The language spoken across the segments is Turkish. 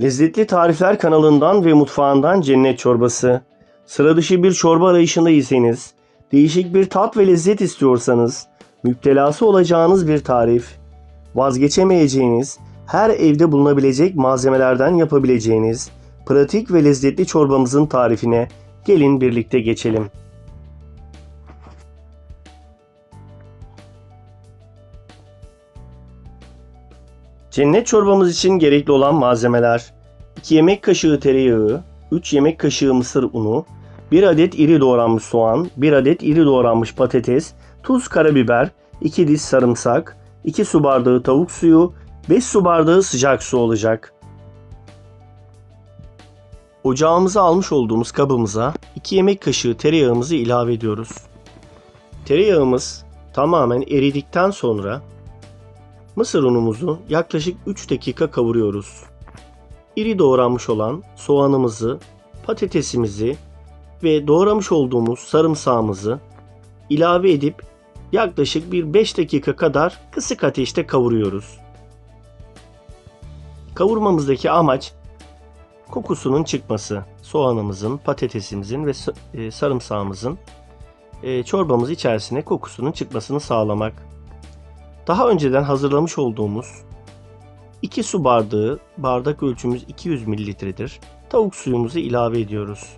Lezzetli Tarifler kanalından ve mutfağından cennet çorbası. Sıra dışı bir çorba arayışındaysanız, değişik bir tat ve lezzet istiyorsanız, müptelası olacağınız bir tarif, vazgeçemeyeceğiniz, her evde bulunabilecek malzemelerden yapabileceğiniz, pratik ve lezzetli çorbamızın tarifine gelin birlikte geçelim. Cennet çorbamız için gerekli olan malzemeler 2 yemek kaşığı tereyağı, 3 yemek kaşığı mısır unu, 1 adet iri doğranmış soğan, 1 adet iri doğranmış patates, tuz, karabiber, 2 diş sarımsak, 2 su bardağı tavuk suyu, 5 su bardağı sıcak su olacak. Ocağımıza almış olduğumuz kabımıza 2 yemek kaşığı tereyağımızı ilave ediyoruz. Tereyağımız tamamen eridikten sonra Mısır unumuzu yaklaşık 3 dakika kavuruyoruz. İri doğranmış olan soğanımızı, patatesimizi ve doğramış olduğumuz sarımsağımızı ilave edip yaklaşık bir 5 dakika kadar kısık ateşte kavuruyoruz. Kavurmamızdaki amaç kokusunun çıkması. Soğanımızın, patatesimizin ve e, sarımsağımızın e, çorbamız içerisine kokusunun çıkmasını sağlamak. Daha önceden hazırlamış olduğumuz 2 su bardağı, bardak ölçümüz 200 mililitredir. Tavuk suyumuzu ilave ediyoruz.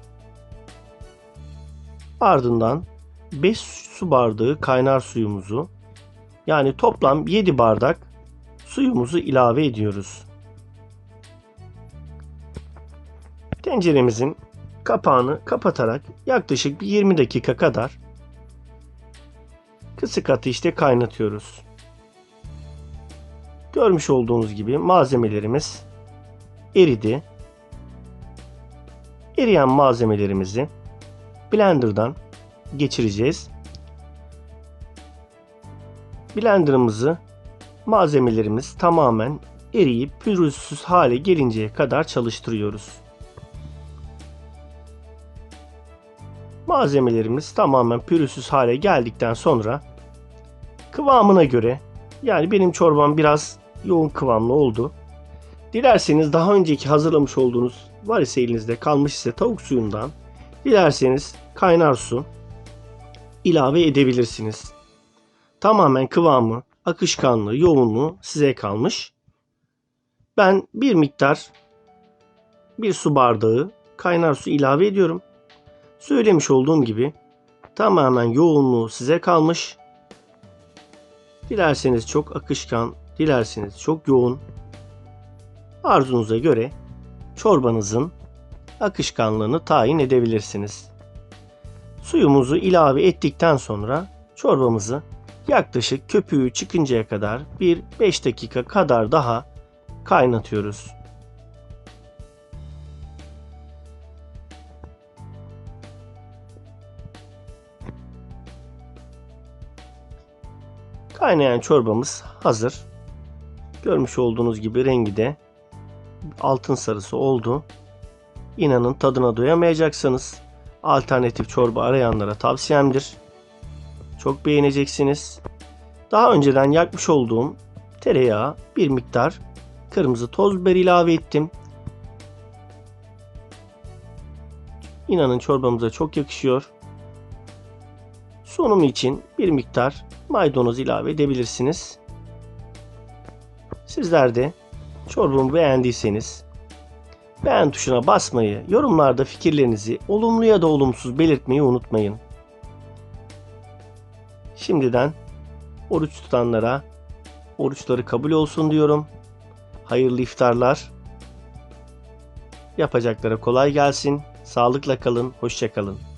Ardından 5 su bardağı kaynar suyumuzu yani toplam 7 bardak suyumuzu ilave ediyoruz. Tenceremizin kapağını kapatarak yaklaşık bir 20 dakika kadar kısık ateşte kaynatıyoruz. Görmüş olduğunuz gibi malzemelerimiz eridi. Eriyen malzemelerimizi blenderdan geçireceğiz. Blenderımızı malzemelerimiz tamamen eriyip pürüzsüz hale gelinceye kadar çalıştırıyoruz. Malzemelerimiz tamamen pürüzsüz hale geldikten sonra kıvamına göre yani benim çorbam biraz yoğun kıvamlı oldu. Dilerseniz daha önceki hazırlamış olduğunuz var ise elinizde kalmış ise tavuk suyundan dilerseniz kaynar su ilave edebilirsiniz. Tamamen kıvamı, akışkanlığı, yoğunluğu size kalmış. Ben bir miktar bir su bardağı kaynar su ilave ediyorum. Söylemiş olduğum gibi tamamen yoğunluğu size kalmış. Dilerseniz çok akışkan, dilerseniz çok yoğun. Arzunuza göre çorbanızın akışkanlığını tayin edebilirsiniz. Suyumuzu ilave ettikten sonra çorbamızı yaklaşık köpüğü çıkıncaya kadar bir 5 dakika kadar daha kaynatıyoruz. Kaynayan çorbamız hazır. Görmüş olduğunuz gibi rengi de altın sarısı oldu. İnanın tadına doyamayacaksınız. Alternatif çorba arayanlara tavsiyemdir. Çok beğeneceksiniz. Daha önceden yakmış olduğum tereyağı bir miktar kırmızı toz biber ilave ettim. İnanın çorbamıza çok yakışıyor. Sunum için bir miktar maydanoz ilave edebilirsiniz. Sizler de çorbamı beğendiyseniz beğen tuşuna basmayı, yorumlarda fikirlerinizi olumlu ya da olumsuz belirtmeyi unutmayın. Şimdiden oruç tutanlara oruçları kabul olsun diyorum. Hayırlı iftarlar. Yapacaklara kolay gelsin. Sağlıkla kalın, hoşça kalın.